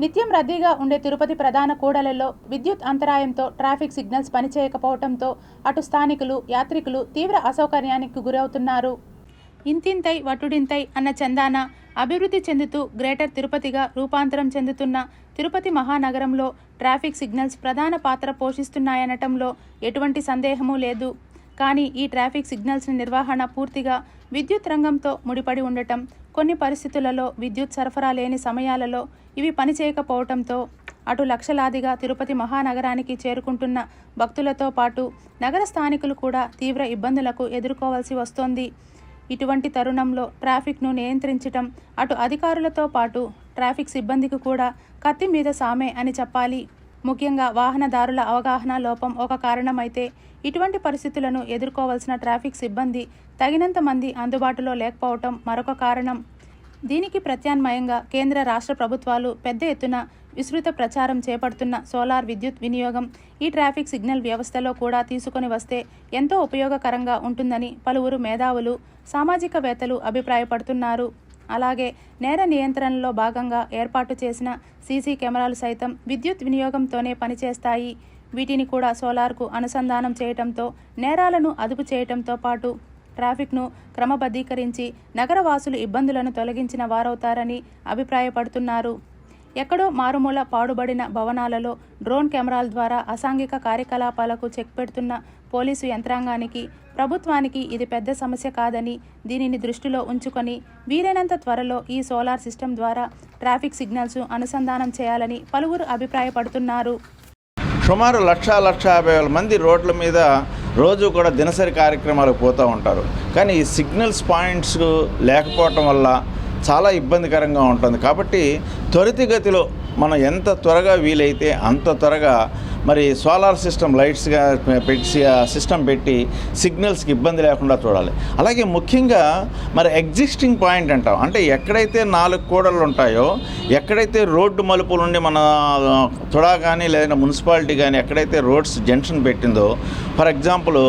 నిత్యం రద్దీగా ఉండే తిరుపతి ప్రధాన కూడలలో విద్యుత్ అంతరాయంతో ట్రాఫిక్ సిగ్నల్స్ పనిచేయకపోవడంతో అటు స్థానికులు యాత్రికులు తీవ్ర అసౌకర్యానికి గురవుతున్నారు. ఇంతింతై వటుడింతై అన్న చందాన అభివృద్ధి చెందుతూ గ్రేటర్ తిరుపతిగా రూపాంతరం చెందుతున్న తిరుపతి మహానగరంలో ట్రాఫిక్ సిగ్నల్స్ ప్రధాన పాత్ర పోషిస్తున్నాయనటంలో ఎటువంటి సందేహమూ లేదు. కానీ ఈ ట్రాఫిక్ సిగ్నల్స్ నిర్వహణ పూర్తిగా విద్యుత్ రంగంతో ముడిపడి ఉండటం కొన్ని పరిస్థితులలో విద్యుత్ సరఫరా లేని సమయాలలో ఇవి పనిచేయకపోవటంతో అటు లక్షలాదిగా తిరుపతి మహానగరానికి చేరుకుంటున్న భక్తులతో పాటు నగర స్థానికులు కూడా తీవ్ర ఇబ్బందులకు ఎదుర్కోవాల్సి వస్తోంది. ఇటువంటి తరుణంలో ట్రాఫిక్ను నియంత్రించటం అటు అధికారులతో పాటు ట్రాఫిక్ సిబ్బందికి కూడా కత్తి మీద సామే అని చెప్పాలి. ముఖ్యంగా వాహనదారుల అవగాహన లోపం ఒక కారణమైతే ఇటువంటి పరిస్థితులను ఎదుర్కోవాల్సిన ట్రాఫిక్ సిబ్బంది తగినంత మంది అందుబాటులో లేకపోవటం మరొక కారణం. దీనికి ప్రత్యామ్నాయంగా కేంద్ర రాష్ట్ర ప్రభుత్వాలు పెద్ద ఎత్తున విస్తృత ప్రచారం చేపడుతున్న సోలార్ విద్యుత్ వినియోగం ఈ ట్రాఫిక్ సిగ్నల్ వ్యవస్థలో కూడా తీసుకొని వస్తే ఎంతో ఉపయోగకరంగా ఉంటుందని పలువురు మేధావులు సామాజికవేత్తలు అభిప్రాయపడుతున్నారు. అలాగే నేర నియంత్రణలో భాగంగా ఏర్పాటు చేసిన సీసీ కెమెరాలు సైతం విద్యుత్ వినియోగంతోనే పనిచేస్తాయి. వీటిని కూడా సోలార్కు అనుసంధానం చేయటంతో నేరాలను అదుపు చేయటంతో పాటు ట్రాఫిక్ను క్రమబద్ధీకరించి నగరవాసులు ఇబ్బందులను తొలగించిన వారవుతారని అభిప్రాయపడుతున్నారు. ఎక్కడో మారుమూల పాడుబడిన భవనాలలో డ్రోన్ కెమెరాల ద్వారా అసాంఘిక కార్యకలాపాలకు చెక్ పెడుతున్న పోలీసు యంత్రాంగానికి ప్రభుత్వానికి ఇది పెద్ద సమస్య కాదని దీనిని దృష్టిలో ఉంచుకొని వీలైనంత త్వరలో ఈ సోలార్ సిస్టమ్ ద్వారా ట్రాఫిక్ సిగ్నల్స్ అనుసంధానం చేయాలని పలువురు అభిప్రాయపడుతున్నారు. సుమారు లక్ష లక్ష యాభై వేల మంది రోడ్ల మీద రోజు కూడా దినసరి కార్యక్రమాలకు పోతూ ఉంటారు. కానీ ఈ సిగ్నల్స్ పాయింట్స్ లేకపోవటం వల్ల చాలా ఇబ్బందికరంగా ఉంటుంది. కాబట్టి త్వరితగతిలో మనం ఎంత త్వరగా వీలైతే అంత త్వరగా మరి సోలార్ సిస్టమ్ లైట్స్గా పెట్టి సిస్టమ్ పెట్టి సిగ్నల్స్కి ఇబ్బంది లేకుండా చూడాలి. అలాగే ముఖ్యంగా మరి ఎగ్జిస్టింగ్ పాయింట్ అంటాం. అంటే ఎక్కడైతే నాలుగు కూడలు ఉంటాయో ఎక్కడైతే రోడ్డు మలుపులు ఉండి మన తుడా కానీ లేదంటే మున్సిపాలిటీ కానీ ఎక్కడైతే రోడ్స్ జంక్షన్ పెట్టిందో ఫర్ ఎగ్జాంపుల్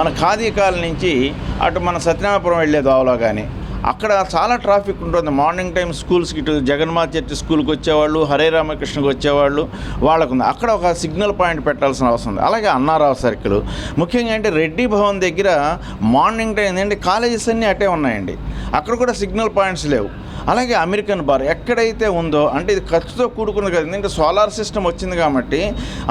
మన ఖాదీ నుంచి అటు మన సత్యనారాయణపురం వెళ్ళే దోవలో కానీ అక్కడ చాలా ట్రాఫిక్ ఉంటుంది. మార్నింగ్ టైం స్కూల్స్కి ఇటు జగన్మాత చర్చి స్కూల్కి వచ్చేవాళ్ళు హరే రామకృష్ణకి వచ్చేవాళ్ళు వాళ్ళకు ఉంది. అక్కడ ఒక సిగ్నల్ పాయింట్ పెట్టాల్సిన అవసరం ఉంది. అలాగే అన్నారావు సర్కిల్. ముఖ్యంగా అంటే రెడ్డి భవన్ దగ్గర మార్నింగ్ టైం ఏంటంటే కాలేజెస్ అన్నీ అటే ఉన్నాయండి. అక్కడ కూడా సిగ్నల్ పాయింట్స్ లేవు. అలాగే అమెరికన్ బార్ ఎక్కడైతే ఉందో అంటే ఇది ఖర్చుతో కూడుకున్నది కదా. ఎందుకంటే సోలార్ సిస్టమ్ వచ్చింది కాబట్టి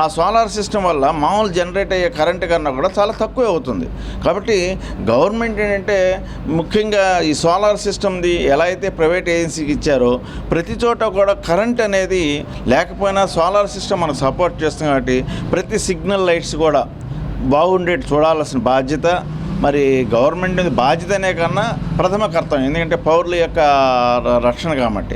ఆ సోలార్ సిస్టమ్ వల్ల మామూలు జనరేట్ అయ్యే కరెంట్ కన్నా కూడా చాలా తక్కువ అవుతుంది. కాబట్టి గవర్నమెంట్ ఏంటంటే ముఖ్యంగా ఈ సోలార్ సోలార్ సిస్టమ్ది ఎలా అయితే ప్రైవేట్ ఏజెన్సీకి ఇచ్చారో ప్రతి చోట కూడా కరెంట్ అనేది లేకపోయినా సోలార్ సిస్టమ్ మనకు సపోర్ట్ చేస్తుంది కాబట్టి ప్రతి సిగ్నల్ లైట్స్ కూడా బాగుండేటి చూడాల్సిన బాధ్యత. మరి గవర్నమెంట్ బాధ్యత అనే కన్నా ప్రథమ కర్తవ్యం. ఎందుకంటే పౌరుల యొక్క ర- రక్షణ కాబట్టి.